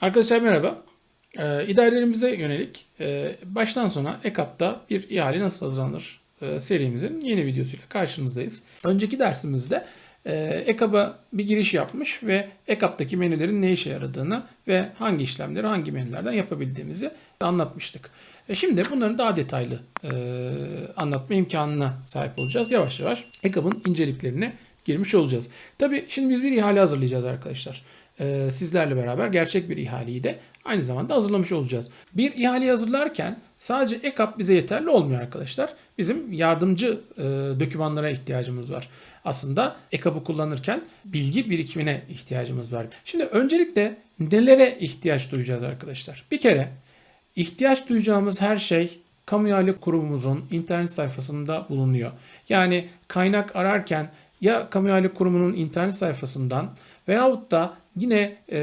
Arkadaşlar merhaba. Ee, idarelerimize yönelik e, baştan sona EKAP'ta bir ihale nasıl hazırlanır e, serimizin yeni videosuyla karşınızdayız. Önceki dersimizde e, EKAP'a bir giriş yapmış ve EKAP'taki menülerin ne işe yaradığını ve hangi işlemleri hangi menülerden yapabildiğimizi anlatmıştık. E şimdi bunların daha detaylı e, anlatma imkanına sahip olacağız. Yavaş yavaş EKAP'ın inceliklerine girmiş olacağız. Tabii şimdi biz bir ihale hazırlayacağız arkadaşlar. Ee, sizlerle beraber gerçek bir ihaleyi de aynı zamanda hazırlamış olacağız. Bir ihaleyi hazırlarken sadece EKAP bize yeterli olmuyor arkadaşlar. Bizim yardımcı e, dokümanlara ihtiyacımız var. Aslında EKAP'ı kullanırken bilgi birikimine ihtiyacımız var. Şimdi öncelikle nelere ihtiyaç duyacağız arkadaşlar? Bir kere ihtiyaç duyacağımız her şey kamu ihale kurumumuzun internet sayfasında bulunuyor. Yani kaynak ararken ya kamu ihale kurumunun internet sayfasından veyahut da yine e,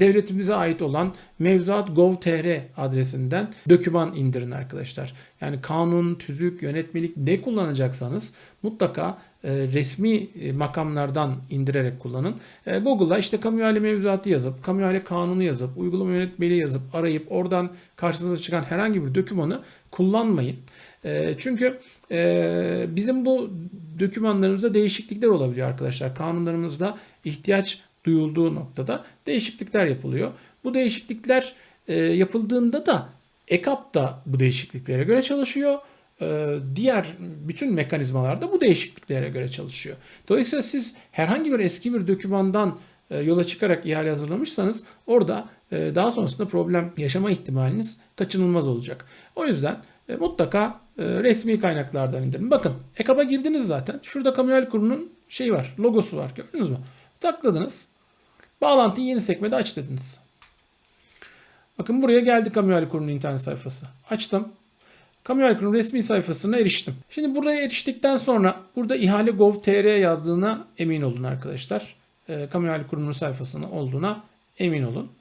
devletimize ait olan mevzuat.gov.tr adresinden doküman indirin arkadaşlar. Yani kanun, tüzük, yönetmelik ne kullanacaksanız mutlaka e, resmi e, makamlardan indirerek kullanın. E, Google'a işte kamu ihale mevzuatı yazıp, kamu ihale kanunu yazıp, uygulama yönetmeliği yazıp arayıp oradan karşınıza çıkan herhangi bir dokümanı kullanmayın. E, çünkü e, bizim bu dokümanlarımızda değişiklikler olabiliyor arkadaşlar. Kanunlarımızda ihtiyaç duyulduğu noktada değişiklikler yapılıyor. Bu değişiklikler e, yapıldığında da EKAP da bu değişikliklere göre çalışıyor. E, diğer bütün mekanizmalar da bu değişikliklere göre çalışıyor. Dolayısıyla siz herhangi bir eski bir dokümandan e, yola çıkarak ihale hazırlamışsanız orada e, daha sonrasında problem yaşama ihtimaliniz kaçınılmaz olacak. O yüzden e, mutlaka resmi kaynaklardan indirin. Bakın EKAP'a girdiniz zaten. Şurada kamu kurumunun şeyi var, logosu var. Gördünüz mü? Tıkladınız. Bağlantıyı yeni sekmede aç dediniz. Bakın buraya geldi kamu kurumunun internet sayfası. Açtım. Kamu kurumunun resmi sayfasına eriştim. Şimdi buraya eriştikten sonra burada ihale gov.tr yazdığına emin olun arkadaşlar. E, kamu kurumunun sayfasının olduğuna emin olun.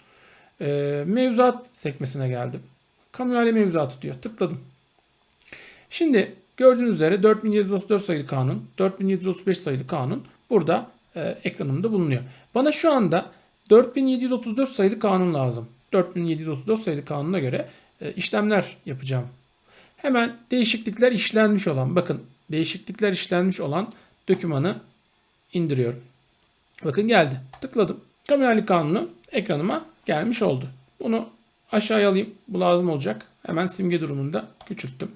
E, mevzuat sekmesine geldim. Kamu ihale mevzuatı diyor. Tıkladım. Şimdi gördüğünüz üzere 4734 sayılı kanun, 4735 sayılı kanun burada e, ekranımda bulunuyor. Bana şu anda 4734 sayılı kanun lazım. 4734 sayılı kanuna göre e, işlemler yapacağım. Hemen değişiklikler işlenmiş olan, bakın değişiklikler işlenmiş olan dokümanı indiriyorum. Bakın geldi. Tıkladım. Kamu kanunu ekranıma gelmiş oldu. Bunu aşağıya alayım. Bu lazım olacak. Hemen simge durumunda küçülttüm.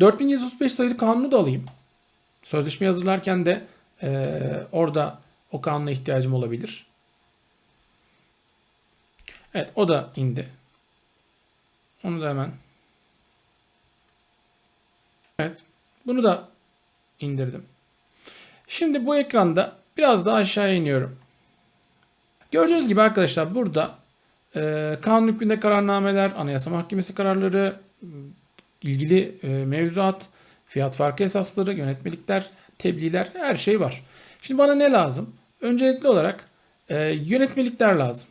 4735 sayılı kanunu da alayım. Sözleşme hazırlarken de e, orada o kanuna ihtiyacım olabilir. Evet o da indi. Onu da hemen. Evet. Bunu da indirdim. Şimdi bu ekranda biraz daha aşağı iniyorum. Gördüğünüz gibi arkadaşlar burada e, kanun hükmünde kararnameler, anayasa mahkemesi kararları, ilgili e, mevzuat, fiyat farkı esasları, yönetmelikler, tebliğler her şey var. Şimdi bana ne lazım? Öncelikli olarak e, yönetmelikler lazım.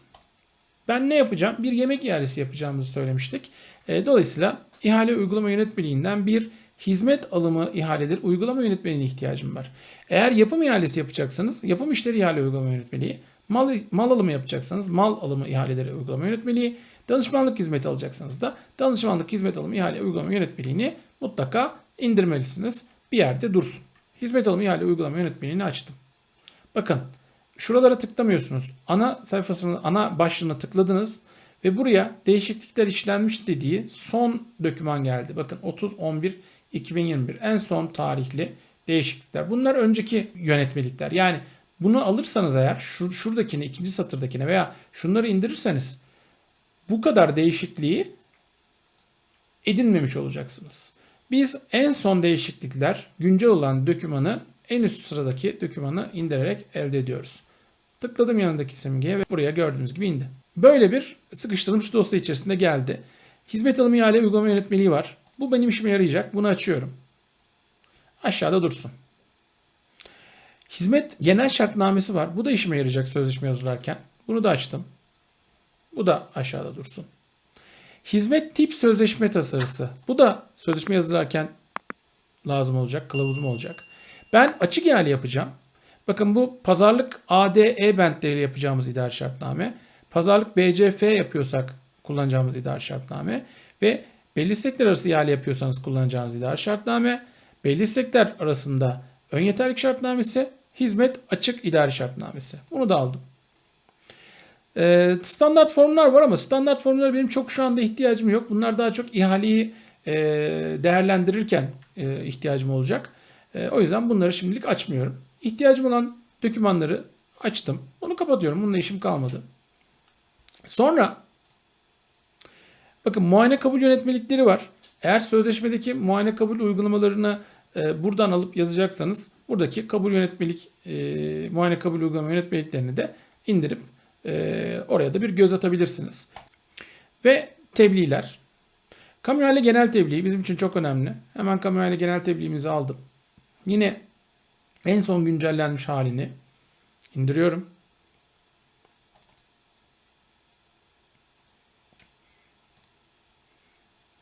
Ben ne yapacağım? Bir yemek ihalesi yapacağımızı söylemiştik. E, dolayısıyla ihale uygulama yönetmeliğinden bir hizmet alımı ihaledir. Uygulama yönetmeliğine ihtiyacım var. Eğer yapım ihalesi yapacaksanız yapım işleri ihale uygulama yönetmeliği. Mal, mal alımı yapacaksanız mal alımı ihaleleri uygulama yönetmeliği. Danışmanlık hizmeti alacaksanız da danışmanlık hizmet alımı ihale uygulama yönetmeliğini mutlaka indirmelisiniz. Bir yerde dursun. Hizmet alımı ihale uygulama yönetmeliğini açtım. Bakın şuralara tıklamıyorsunuz. Ana sayfasını, ana başlığına tıkladınız ve buraya değişiklikler işlenmiş dediği son doküman geldi. Bakın 30 11 2021 en son tarihli değişiklikler. Bunlar önceki yönetmelikler. Yani bunu alırsanız eğer şur, şuradakine ikinci satırdakine veya şunları indirirseniz bu kadar değişikliği edinmemiş olacaksınız. Biz en son değişiklikler güncel olan dokümanı en üst sıradaki dokümanı indirerek elde ediyoruz. Tıkladım yanındaki simgeye ve buraya gördüğünüz gibi indi. Böyle bir sıkıştırılmış dosya içerisinde geldi. Hizmet alımı ihale uygulama yönetmeliği var. Bu benim işime yarayacak. Bunu açıyorum. Aşağıda dursun. Hizmet genel şartnamesi var. Bu da işime yarayacak sözleşme yazılarken. Bunu da açtım. Bu da aşağıda dursun. Hizmet tip sözleşme tasarısı. Bu da sözleşme yazılarken lazım olacak, kılavuzum olacak. Ben açık ihale yapacağım. Bakın bu pazarlık ADE bentleriyle yapacağımız idari şartname. pazarlık BCF yapıyorsak kullanacağımız idari şartname ve belli istekler arası ihale yapıyorsanız kullanacağınız idari şartname, belli istekler arasında ön yeterlik şartnamesi, hizmet açık idari şartnamesi. Bunu da aldım. Ee, standart formlar var ama standart formlara benim çok şu anda ihtiyacım yok. Bunlar daha çok ihaleyi e, değerlendirirken e, ihtiyacım olacak. E, o yüzden bunları şimdilik açmıyorum. İhtiyacım olan dokümanları açtım. Onu kapatıyorum. Bununla işim kalmadı. Sonra bakın muayene kabul yönetmelikleri var. Eğer sözleşmedeki muayene kabul uygulamalarını e, buradan alıp yazacaksanız buradaki kabul yönetmelik e, muayene kabul uygulama yönetmeliklerini de indirip e, oraya da bir göz atabilirsiniz. Ve tebliğler. Kamu ihale genel tebliği bizim için çok önemli. Hemen kamu ihale genel tebliğimizi aldım. Yine en son güncellenmiş halini indiriyorum.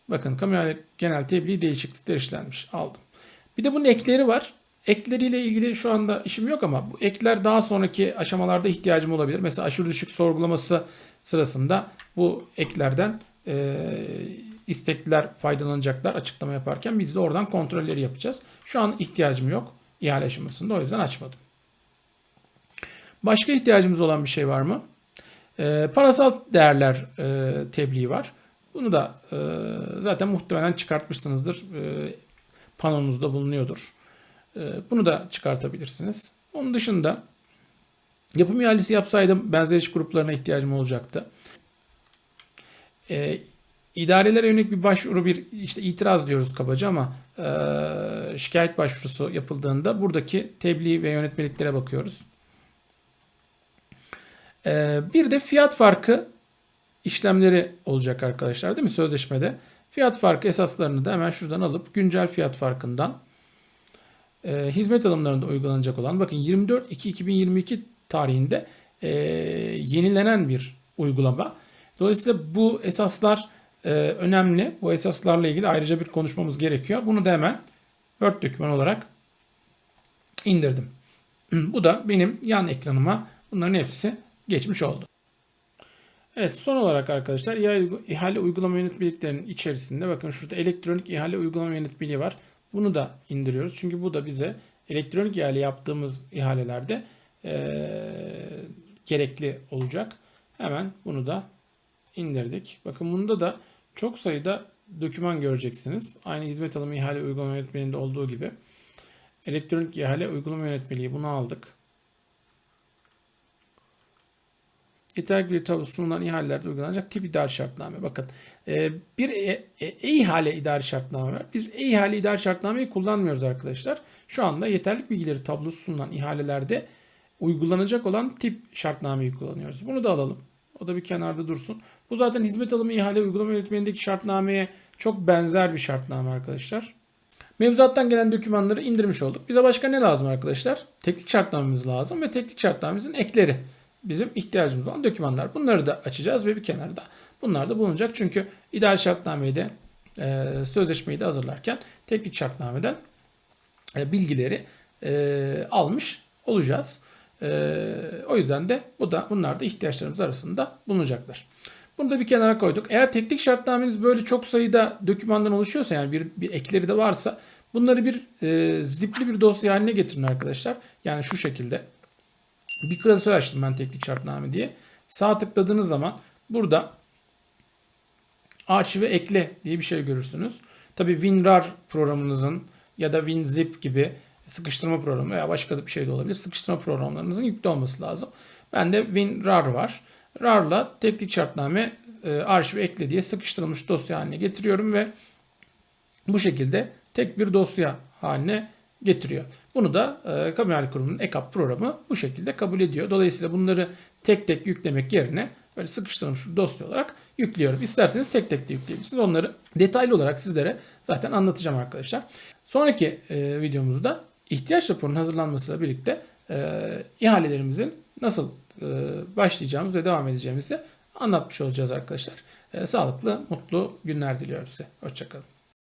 Bakın ihale genel tebliği değişiklikler işlenmiş. Aldım. Bir de bunun ekleri var. Ekleriyle ilgili şu anda işim yok ama bu ekler daha sonraki aşamalarda ihtiyacım olabilir. Mesela aşırı düşük sorgulaması sırasında bu eklerden e, istekliler faydalanacaklar açıklama yaparken biz de oradan kontrolleri yapacağız. Şu an ihtiyacım yok ihale aşamasında o yüzden açmadım. Başka ihtiyacımız olan bir şey var mı? E, parasal değerler e, tebliği var. Bunu da e, zaten muhtemelen çıkartmışsınızdır. E, panonuzda bulunuyordur. E, bunu da çıkartabilirsiniz. Onun dışında yapım ihalesi yapsaydım benzer iş gruplarına ihtiyacım olacaktı. E, idarelere yönelik bir başvuru bir işte itiraz diyoruz kabaca ama e, şikayet başvurusu yapıldığında buradaki tebliğ ve yönetmeliklere bakıyoruz. E, bir de fiyat farkı işlemleri olacak arkadaşlar değil mi sözleşmede? Fiyat farkı esaslarını da hemen şuradan alıp güncel fiyat farkından e, hizmet alımlarında uygulanacak olan bakın 24-2-2022 tarihinde e, yenilenen bir uygulama. Dolayısıyla bu esaslar e, önemli. Bu esaslarla ilgili ayrıca bir konuşmamız gerekiyor. Bunu da hemen Word doküman olarak indirdim. Bu da benim yan ekranıma bunların hepsi geçmiş oldu. Evet son olarak arkadaşlar ihale, uygulama yönetmeliklerinin içerisinde bakın şurada elektronik ihale uygulama yönetmeliği var. Bunu da indiriyoruz. Çünkü bu da bize elektronik ihale yaptığımız ihalelerde ee, gerekli olacak. Hemen bunu da indirdik. Bakın bunda da çok sayıda doküman göreceksiniz. Aynı hizmet alımı ihale uygulama yönetmeliğinde olduğu gibi. Elektronik ihale uygulama yönetmeliği bunu aldık. Yeterli bir tablo sunulan ihalelerde uygulanacak tip idari şartname. Bakın e, bir e-ihale e, idari şartname var. Biz e-ihale idari şartnameyi kullanmıyoruz arkadaşlar. Şu anda yeterlik bilgileri tablosu sunulan ihalelerde uygulanacak olan tip şartnameyi kullanıyoruz. Bunu da alalım. O da bir kenarda dursun. Bu zaten hizmet alımı ihale uygulama yönetmenindeki şartnameye çok benzer bir şartname arkadaşlar. Mevzuattan gelen dokümanları indirmiş olduk. Bize başka ne lazım arkadaşlar? Teknik şartnamemiz lazım ve teknik şartnamemizin ekleri bizim ihtiyacımız olan dokümanlar. Bunları da açacağız ve bir kenarda bunlar da bulunacak. Çünkü ideal şartnameyi de e, sözleşmeyi de hazırlarken teknik şartnameden e, bilgileri e, almış olacağız. E, o yüzden de bu da bunlar da ihtiyaçlarımız arasında bulunacaklar. Bunu da bir kenara koyduk. Eğer teknik şartnameniz böyle çok sayıda dokümandan oluşuyorsa yani bir, bir ekleri de varsa bunları bir e, zipli bir dosya haline getirin arkadaşlar. Yani şu şekilde bir klasör açtım ben teknik şartname diye. Sağ tıkladığınız zaman burada arşive ekle diye bir şey görürsünüz. Tabi WinRAR programınızın ya da WinZip gibi sıkıştırma programı veya başka bir şey de olabilir. Sıkıştırma programlarınızın yüklü olması lazım. Bende WinRAR var. RAR'la teknik şartname e, arşive ekle diye sıkıştırılmış dosya haline getiriyorum ve bu şekilde tek bir dosya haline getiriyor. Bunu da e, kamu kurumunun ECAP programı bu şekilde kabul ediyor. Dolayısıyla bunları tek tek yüklemek yerine böyle sıkıştırılmış bir dosya olarak yüklüyorum. İsterseniz tek tek de yükleyebilirsiniz. Onları detaylı olarak sizlere zaten anlatacağım arkadaşlar. Sonraki e, videomuzda ihtiyaç raporunun hazırlanmasıyla birlikte e, ihalelerimizin nasıl e, başlayacağımız ve devam edeceğimizi anlatmış olacağız arkadaşlar. E, sağlıklı, mutlu günler diliyoruz size. Hoşçakalın.